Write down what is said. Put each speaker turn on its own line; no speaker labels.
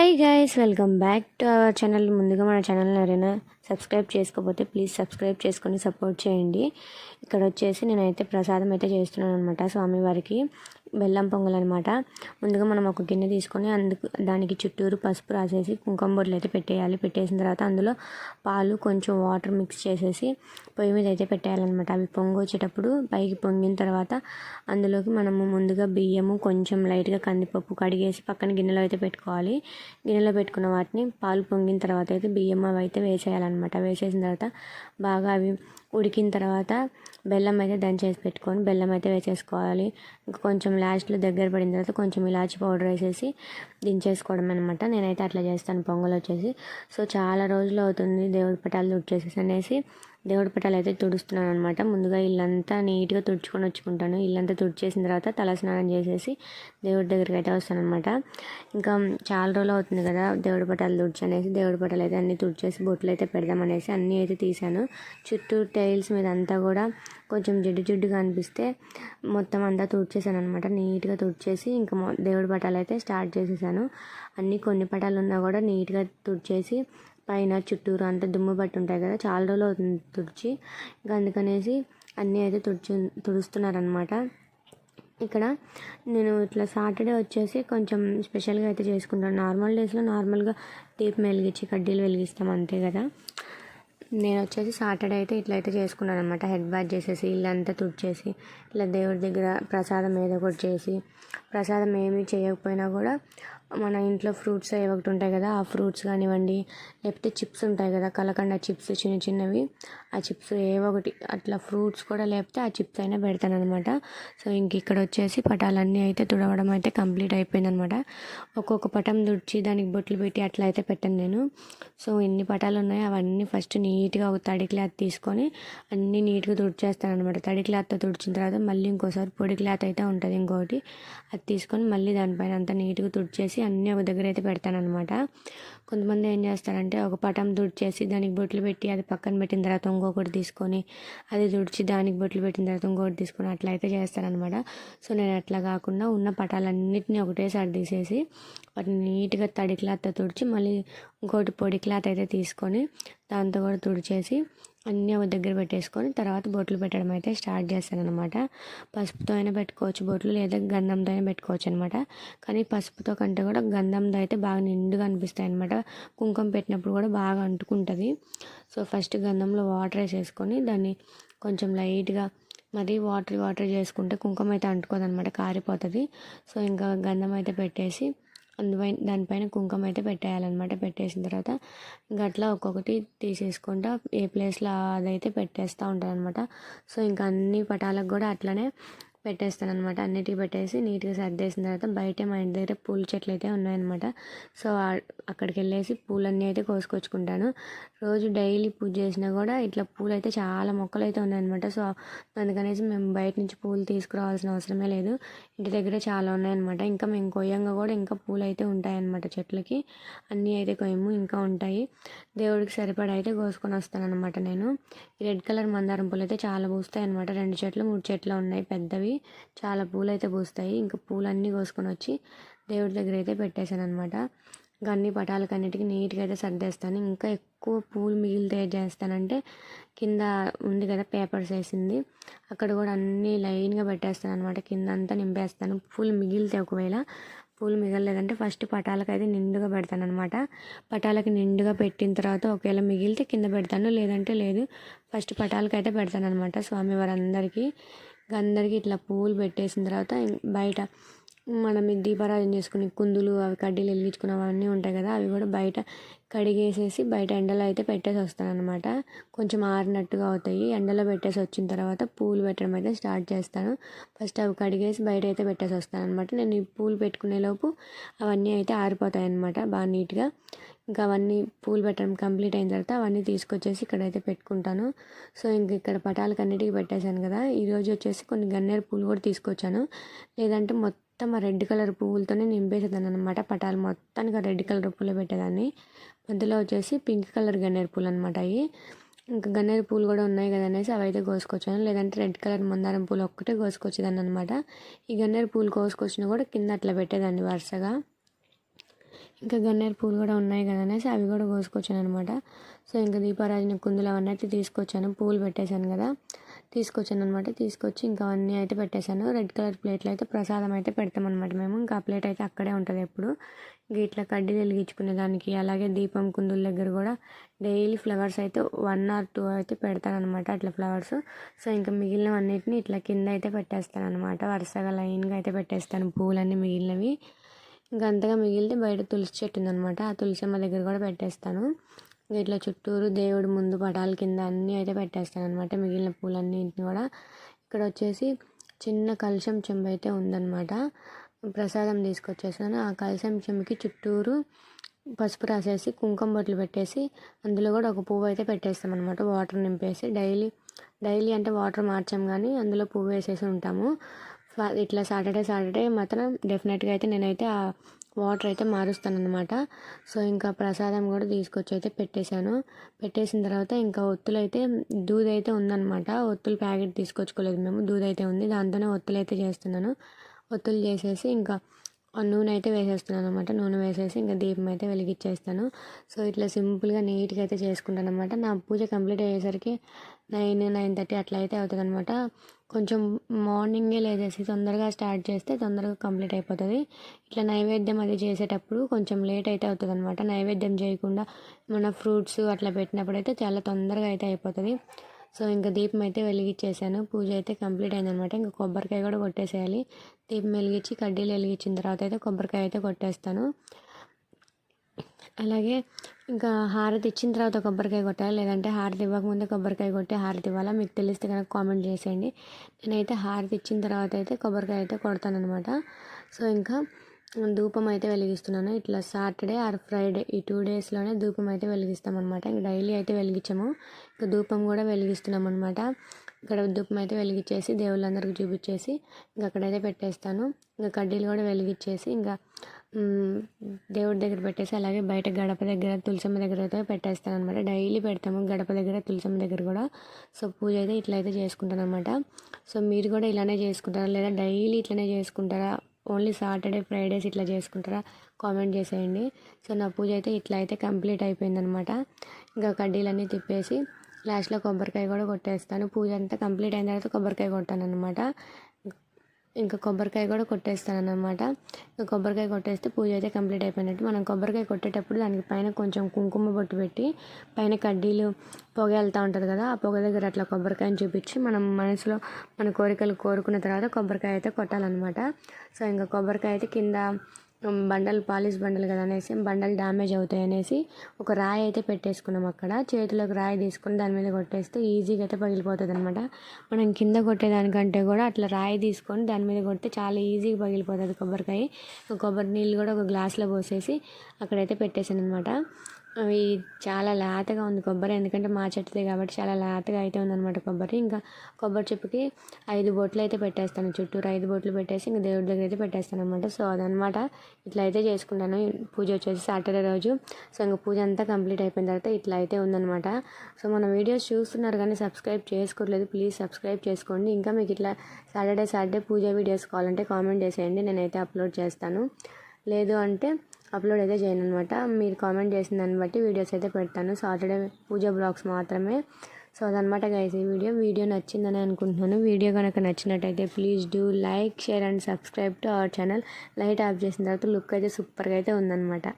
Hi guys welcome back to our channel ముందుగా మన channel ఎవరైనా సబ్స్క్రైబ్ చేసుకోకపోతే ప్లీజ్ సబ్స్క్రైబ్ చేసుకొని సపోర్ట్ చేయండి. ఇక్కడ వచ్చేసి నేనైతే ప్రసాదం అయితే చేస్తున్నాను అనమాట స్వామివారికి బెల్లం పొంగల్ అనమాట ముందుగా మనం ఒక గిన్నె తీసుకొని అందుకు దానికి చుట్టూరు పసుపు రాసేసి కుంకుమ బొడ్లు అయితే పెట్టేయాలి. పెట్టేసిన తర్వాత అందులో పాలు కొంచెం వాటర్ మిక్స్ చేసేసి పొయ్యి మీద అయితే పెట్టేయాలన్నమాట. అవి పొంగు వచ్చేటప్పుడు పైకి పొంగిన తర్వాత అందులోకి మనము ముందుగా బియ్యము కొంచెం లైట్గా కందిపప్పు కడిగేసి పక్కన గిన్నెలో అయితే పెట్టుకోవాలి. గిన్నెలో పెట్టుకున్న వాటిని పాలు పొంగిన తర్వాత అయితే బియ్యం అవి అయితే వేసేయాలన్నమాట. వేసేసిన తర్వాత బాగా అవి ఉడికిన తర్వాత బెల్లం అయితే దంచేసి పెట్టుకొని బెల్లం అయితే వేసేసుకోవాలి. ఇంకా కొంచెం లాస్ట్లో దగ్గర పడిన తర్వాత కొంచెం ఇలాచి పౌడర్ వేసేసి దించేసుకోవడం అనమాట నేనైతే అట్లా చేస్తాను పొంగల్ వచ్చేసి. సో చాలా రోజులు అవుతుంది దేవుడి పటాలు తుడిచేసేసి అనేసి దేవుడి పటాలు అయితే తుడుస్తున్నాను అనమాట ముందుగా ఇల్లంతా నీట్గా తుడుచుకొని వచ్చుకుంటాను. ఇల్లంతా తుడిచేసిన తర్వాత తల స్నానం చేసేసి దేవుడి దగ్గరికి అయితే వస్తాను అనమాట ఇంకా చాలా రోజులు అవుతుంది కదా దేవుడి పటాలు తుడిచనేసి దేవుడి పటాలు అయితే అన్నీ తుడిచేసి బొట్లు అయితే పెడదామనేసి అన్నీ అయితే తీశాను. చుట్టూ టైల్స్ మీద అంతా కూడా కొంచెం జిడ్డు జిడ్డుగా అనిపిస్తే మొత్తం అంతా తుడిచేసాను అనమాట నీట్గా తుడిచేసి ఇంకా దేవుడి పటాలు అయితే స్టార్ట్ చేసేసాను. అన్నీ కొన్ని పటాలు ఉన్నా కూడా నీట్గా తుడిచేసి పైన చుట్టూరు అంతా దుమ్ము పట్టి ఉంటాయి కదా చాలా రోజులు అవుతుంది తుడిచి. ఇంకా అందుకనేసి అన్నీ అయితే తుడుచు తుడుస్తున్నారనమాట ఇక్కడ నేను ఇట్లా సాటర్డే వచ్చేసి కొంచెం స్పెషల్గా అయితే చేసుకుంటాను. నార్మల్ డేస్లో నార్మల్గా దీపం వెలిగించి కడ్డీలు వెలిగిస్తాం అంతే కదా. నేను వచ్చేసి సాటర్డే అయితే ఇట్లా అయితే చేసుకున్నాను అనమాట హెడ్ బాత్ చేసేసి ఇల్లంతా తుడిచేసి ఇట్లా దేవుడి దగ్గర ప్రసాదం ఏదో ఒకటి చేసి ప్రసాదం ఏమీ చేయకపోయినా కూడా మన ఇంట్లో ఫ్రూట్స్ ఏవి ఒకటి ఉంటాయి కదా ఆ ఫ్రూట్స్ కానివ్వండి లేకపోతే చిప్స్ ఉంటాయి కదా కలకండ చిప్స్ చిన్న చిన్నవి ఆ చిప్స్ ఏవో ఒకటి అట్లా ఫ్రూట్స్ కూడా లేకపోతే ఆ చిప్స్ అయినా పెడతాను అనమాట సో ఇంక ఇక్కడ వచ్చేసి పటాలన్నీ అయితే తుడవడం అయితే కంప్లీట్ అయిపోయిందనమాట ఒక్కొక్క పటం తుడిచి దానికి బొట్లు పెట్టి అట్లా అయితే పెట్టాను నేను. సో ఎన్ని పటాలు ఉన్నాయో అవన్నీ ఫస్ట్ నీట్గా ఒక తడి క్లాత్ తీసుకొని అన్నీ నీట్గా తుడిచేస్తాను అనమాట తడి క్లాత్తో తుడిచిన తర్వాత మళ్ళీ ఇంకోసారి పొడి క్లాత్ అయితే ఉంటుంది ఇంకోటి. అది తీసుకొని మళ్ళీ దానిపైన అంతా నీట్గా తుడిచేసి అన్నీ ఒక దగ్గర అయితే పెడతానమాట కొంతమంది ఏం చేస్తారంటే ఒక పటం తుడిచేసి దానికి బొట్లు పెట్టి అది పక్కన పెట్టిన తర్వాత ఇంకొకటి తీసుకొని అది తుడిచి దానికి బొట్లు పెట్టిన తర్వాత ఇంకొకటి తీసుకొని అట్లా అయితే చేస్తారనమాట సో నేను అట్లా కాకుండా ఉన్న పటాలన్నిటిని ఒకటేసారి తీసేసి వాటిని నీట్గా తడి క్లాత్తో తుడిచి మళ్ళీ ఇంకోటి పొడి క్లాత్ అయితే తీసుకొని దాంతో కూడా తుడిచేసి అన్నీ ఒక దగ్గర పెట్టేసుకొని తర్వాత బొట్లు పెట్టడం అయితే స్టార్ట్ చేస్తాను అనమాట పసుపుతో అయినా పెట్టుకోవచ్చు బొట్లు లేదా గంధంతో అయినా పెట్టుకోవచ్చు అనమాట కానీ పసుపుతో కంటే కూడా గంధంతో అయితే బాగా నిండుగా అనిపిస్తాయి అనమాట కుంకుమ పెట్టినప్పుడు కూడా బాగా అంటుకుంటుంది. సో ఫస్ట్ గంధంలో వాటర్ వేసేసుకొని దాన్ని కొంచెం లైట్గా మరి వాటర్ వాటర్ చేసుకుంటే కుంకుమ అయితే అంటుకోదనమాట కారిపోతుంది. సో ఇంకా గంధం అయితే పెట్టేసి అందుపైన దానిపైన కుంకుమ అయితే పెట్టేయాలన్నమాట. పెట్టేసిన తర్వాత ఇంకా అట్లా ఒక్కొక్కటి తీసేసుకుంటా. ఏ ప్లేస్లో అదైతే పెట్టేస్తూ ఉంటారనమాట సో ఇంకా అన్ని పటాలకు కూడా అట్లనే పెట్టేస్తాను అనమాట అన్నిటికీ పెట్టేసి నీట్గా సర్దేసిన తర్వాత బయట మా ఇంటి దగ్గర పూల చెట్లు అయితే ఉన్నాయన్నమాట. సో అక్కడికి వెళ్ళేసి పూలన్నీ అయితే కోసుకొచ్చుకుంటాను. రోజు డైలీ పూజ చేసినా కూడా ఇట్లా పూలు అయితే చాలా మొక్కలు అయితే ఉన్నాయన్నమాట. సో అందుకనేసి మేము బయట నుంచి పూలు తీసుకురావాల్సిన అవసరమే లేదు. ఇంటి దగ్గర చాలా ఉన్నాయన్నమాట. ఇంకా మేము కొయ్యంగా కూడా ఇంకా పూలు అయితే ఉంటాయన్నమాట చెట్లకి. అన్నీ అయితే కొయ్యము ఇంకా ఉంటాయి. దేవుడికి సరిపడా అయితే కోసుకొని వస్తాను అనమాట నేను రెడ్ కలర్ మందారం పూలు అయితే చాలా పూస్తాయి అనమాట రెండు చెట్లు మూడు చెట్లు ఉన్నాయి పెద్దవి. చాలా పూలు అయితే పూస్తాయి. ఇంకా పూలన్నీ కోసుకొని వచ్చి దేవుడి దగ్గర అయితే పెట్టేశాను అనమాట ఇంకా అన్ని పటాలకు అన్నిటికీ నీట్గా అయితే సర్దేస్తాను. ఇంకా ఎక్కువ పూలు మిగిలితే ఏం చేస్తానంటే కింద ఉంది కదా పేపర్స్ వేసింది. అక్కడ కూడా అన్నీ లైన్గా పెట్టేస్తాను అనమాట కింద అంతా నింపేస్తాను. పూలు మిగిలితే ఒకవేళ పూలు మిగలలేదంటే ఫస్ట్ పటాలకు అయితే నిండుగా పెడతాను అనమాట పటాలకి నిండుగా పెట్టిన తర్వాత ఒకవేళ మిగిలితే కింద పెడతాను. లేదంటే లేదు. ఫస్ట్ పటాలకు అయితే పెడతాను అనమాట స్వామివారందరికీ అందరికీ ఇట్లా పువ్వులు పెట్టేసిన తర్వాత బయట మనం దీపారాధన చేసుకుని కుందులు అవి కడ్డీలు వెలిగించుకున్నవన్నీ ఉంటాయి కదా అవి కూడా బయట కడిగేసేసి బయట ఎండలో అయితే పెట్టేసి వస్తాను అనమాట కొంచెం ఆరినట్టుగా అవుతాయి. ఎండలో పెట్టేసి వచ్చిన తర్వాత పూలు పెట్టడం అయితే స్టార్ట్ చేస్తాను. ఫస్ట్ అవి కడిగేసి బయట అయితే పెట్టేసి వస్తాను అనమాట నేను ఈ పూలు పెట్టుకునే లోపు అవన్నీ అయితే ఆరిపోతాయి అనమాట బాగా నీట్గా. ఇంకా అవన్నీ పూలు పెట్టడం కంప్లీట్ అయిన తర్వాత అవన్నీ తీసుకొచ్చేసి ఇక్కడైతే పెట్టుకుంటాను. సో ఇంక ఇక్కడ పటాలకు అన్నిటికీ పెట్టేశాను కదా. ఈరోజు వచ్చేసి కొన్ని గన్నేరు పూలు కూడా తీసుకొచ్చాను. లేదంటే మొత్తం ఆ రెడ్ కలర్ పువ్వులతోనే నింపేసేదాన్ని అనమాట పటాలు మొత్తానికి రెడ్ కలర్ పూలు పెట్టేదాన్ని. మధ్యలో వచ్చేసి పింక్ కలర్ గన్నేరు పూలు అనమాట అవి ఇంకా గన్నేరు పూలు కూడా ఉన్నాయి కదా అనేసి అవి అయితే కోసుకొచ్చాను. లేదంటే రెడ్ కలర్ మందారం పూలు ఒక్కటే కోసుకొచ్చేదాన్ని అనమాట ఈ గన్నేరు పూలు కోసుకొచ్చినా కూడా కింద అట్లా పెట్టేదాన్ని వరుసగా. ఇంకా గన్నేరు పూలు కూడా ఉన్నాయి కదా అనేసి అవి కూడా కోసుకొచ్చాను అనమాట సో ఇంకా దీపారాజన కుందులు అవన్నీ అయితే తీసుకొచ్చాను. పూలు పెట్టేశాను కదా. తీసుకొచ్చాను అనమాట తీసుకొచ్చి ఇంకా అన్నీ అయితే పెట్టేశాను. రెడ్ కలర్ ప్లేట్లో అయితే ప్రసాదం అయితే పెడతామన్నమాట మేము. ఇంకా ఆ ప్లేట్ అయితే అక్కడే ఉంటుంది ఎప్పుడు. ఇంకా ఇట్లా కడ్డీలు వెలిగించుకునే దానికి అలాగే దీపం కుందుల దగ్గర కూడా డైలీ ఫ్లవర్స్ అయితే వన్ ఆర్ టూ అయితే పెడతానమాట అట్లా ఫ్లవర్స్. సో ఇంకా మిగిలినవన్నిటిని ఇట్లా కింద అయితే పెట్టేస్తాను అనమాట వరుసగా లైన్గా అయితే పెట్టేస్తాను పూలన్నీ మిగిలినవి. ఇంకా అంతగా మిగిలితే బయట తులసి చెట్టు ఉందనమాట ఆ తులసమ్మ దగ్గర కూడా పెట్టేస్తాను. ఇట్లా చుట్టూరు దేవుడు ముందు పటాల కింద అన్నీ అయితే పెట్టేస్తాను అనమాట మిగిలిన పూలన్నింటిని కూడా ఇక్కడ వచ్చేసి చిన్న కలుషం చెంబు అయితే ఉందన్నమాట. ప్రసాదం తీసుకొచ్చేసాను. ఆ కలుషం చెంబుకి చుట్టూరు పసుపు రాసేసి కుంకుమ బొట్లు పెట్టేసి అందులో కూడా ఒక పువ్వు అయితే పెట్టేస్తాం అనమాట వాటర్ నింపేసి డైలీ డైలీ అంటే వాటర్ మార్చాం కానీ అందులో పువ్వు వేసేసి ఉంటాము. ఇట్లా సాటర్డే సాటర్డే మాత్రం డెఫినెట్గా అయితే నేనైతే ఆ వాటర్ అయితే మారుస్తాను అనమాట సో ఇంకా ప్రసాదం కూడా తీసుకొచ్చి అయితే పెట్టేశాను. పెట్టేసిన తర్వాత ఇంకా ఒత్తులు అయితే దూద్ అయితే ఉందన్నమాట. ఒత్తులు ప్యాకెట్ తీసుకొచ్చుకోలేదు మేము. దూద్ అయితే ఉంది. దాంతోనే ఒత్తులు అయితే చేస్తున్నాను. ఒత్తులు చేసేసి ఇంకా నూనె అయితే వేసేస్తున్నాను అనమాట నూనె వేసేసి ఇంకా దీపం అయితే వెలిగించేస్తాను. సో ఇట్లా సింపుల్గా నీట్గా అయితే చేసుకుంటాను అనమాట నా పూజ కంప్లీట్ అయ్యేసరికి నైన్ నైన్ థర్టీ అట్లా అయితే అవుతుంది అనమాట కొంచెం మార్నింగే లేచేసి తొందరగా స్టార్ట్ చేస్తే తొందరగా కంప్లీట్ అయిపోతుంది. ఇట్లా నైవేద్యం అది చేసేటప్పుడు కొంచెం లేట్ అయితే అవుతుంది అనమాట నైవేద్యం చేయకుండా మన ఫ్రూట్స్ అట్లా పెట్టినప్పుడు అయితే చాలా తొందరగా అయితే అయిపోతుంది. సో ఇంకా దీపం అయితే వెలిగించేసాను. పూజ అయితే కంప్లీట్ అయిందనమాట. ఇంకా కొబ్బరికాయ కూడా కొట్టేసేయాలి. దీపం వెలిగించి కడ్డీలు వెలిగించిన తర్వాత అయితే కొబ్బరికాయ అయితే కొట్టేస్తాను. అలాగే ఇంకా హారతి ఇచ్చిన తర్వాత కొబ్బరికాయ కొట్టాలి. లేదంటే హారతి ఇవ్వకముందే కొబ్బరికాయ కొట్టి హారతి ఇవ్వాలా? మీకు తెలిస్తే కనుక కామెంట్ చేసేయండి. నేనైతే హారతి ఇచ్చిన తర్వాత అయితే కొబ్బరికాయ అయితే కొడతానమాట సో ఇంకా ధూపం అయితే వెలిగిస్తున్నాను. ఇట్లా సాటర్డే ఆర్ ఫ్రైడే ఈ టూ డేస్లోనే ధూపం అయితే వెలిగిస్తాం అనమాట ఇంకా డైలీ అయితే వెలిగించాము. ఇంకా ధూపం కూడా వెలిగిస్తున్నాం అనమాట ఇక్కడ ధూపం అయితే వెలిగించేసి దేవుళ్ళందరికీ చూపించేసి ఇంకా అక్కడైతే పెట్టేస్తాను. ఇంకా కడ్డీలు కూడా వెలిగించేసి ఇంకా దేవుడి దగ్గర పెట్టేసి అలాగే బయట గడప దగ్గర తులసమ్మ దగ్గర అయితే పెట్టేస్తాను అనమాట డైలీ పెడతాము గడప దగ్గర తులసమ్మ దగ్గర కూడా. సో పూజ అయితే ఇట్లా అయితే చేసుకుంటాను అనమాట సో మీరు కూడా ఇలానే చేసుకుంటారా? లేదా డైలీ ఇట్లనే చేసుకుంటారా? ఓన్లీ సాటర్డే ఫ్రైడేస్ ఇట్లా చేసుకుంటారా? కామెంట్ చేసేయండి. సో నా పూజ అయితే ఇట్లా అయితే కంప్లీట్ అయిపోయిందనమాట ఇంకా కడ్డీలన్నీ తిప్పేసి లాస్ట్లో కొబ్బరికాయ కూడా కొట్టేస్తాను. పూజ అంతా కంప్లీట్ అయిన తర్వాత కొబ్బరికాయ కొట్టాను అనమాట ఇంకా కొబ్బరికాయ కూడా కొట్టేస్తాను అనమాట ఇంకా కొబ్బరికాయ కొట్టేస్తే పూజ అయితే కంప్లీట్ అయిపోయినట్టు. మనం కొబ్బరికాయ కొట్టేటప్పుడు దానికి పైన కొంచెం కుంకుమ బొట్టు పెట్టి పైన కడ్డీలు పొగ వెళ్తూ ఉంటుంది కదా ఆ పొగ దగ్గర అట్లా కొబ్బరికాయని చూపించి మనం మనసులో మన కోరికలు కోరుకున్న తర్వాత కొబ్బరికాయ అయితే కొట్టాలన్నమాట. సో ఇంకా కొబ్బరికాయ అయితే కింద బండలు పాలిష్ బండలు కదా అనేసి బండలు డ్యామేజ్ అవుతాయి అనేసి ఒక రాయి అయితే పెట్టేసుకున్నాం అక్కడ. చేతిలోకి రాయి తీసుకుని దాని మీద కొట్టేస్తే ఈజీగా అయితే పగిలిపోతుంది అనమాట మనం కింద కొట్టేదానికంటే కూడా అట్లా రాయి తీసుకొని దాని మీద కొడితే చాలా ఈజీగా పగిలిపోతుంది కొబ్బరికాయ. కొబ్బరి నీళ్ళు కూడా ఒక గ్లాస్లో పోసేసి అక్కడైతే పెట్టేసాను అనమాట అవి చాలా లేతగా ఉంది కొబ్బరి. ఎందుకంటే మా చెట్టుదే కాబట్టి చాలా లేతగా అయితే ఉందన్నమాట కొబ్బరి. ఇంకా కొబ్బరి చెప్పుకి ఐదు బొట్లు అయితే పెట్టేస్తాను. చుట్టూరు ఐదు బొట్లు పెట్టేసి ఇంకా దేవుడి దగ్గర అయితే పెట్టేస్తాను అనమాట సో అదనమాట ఇట్లా అయితే చేసుకుంటాను. పూజ వచ్చేసి సాటర్డే రోజు. సో ఇంకా పూజ అంతా కంప్లీట్ అయిపోయిన తర్వాత ఇట్లా అయితే ఉందన్నమాట. సో మన వీడియోస్ చూస్తున్నారు కానీ సబ్స్క్రైబ్ చేసుకోవట్లేదు ప్లీజ్ సబ్స్క్రైబ్ చేసుకోండి. ఇంకా మీకు ఇట్లా సాటర్డే సాటర్డే పూజ వీడియోస్ కావాలంటే కామెంట్ చేసేయండి. నేనైతే అప్లోడ్ చేస్తాను. లేదు అంటే అప్లోడ్ అయితే చేయను అనమాట మీరు కామెంట్ చేసిన దాన్ని బట్టి వీడియోస్ అయితే పెడతాను. సాటర్డే పూజ బ్లాగ్స్ మాత్రమే. సో అదనమాట గైస్ ఈ వీడియో. వీడియో నచ్చిందని అనుకుంటున్నాను. వీడియో కనుక నచ్చినట్టయితే please do like share and subscribe to our channel light off చేసిన తర్వాత లుక్ అయితే సూపర్గా అయితే ఉందన్నమాట.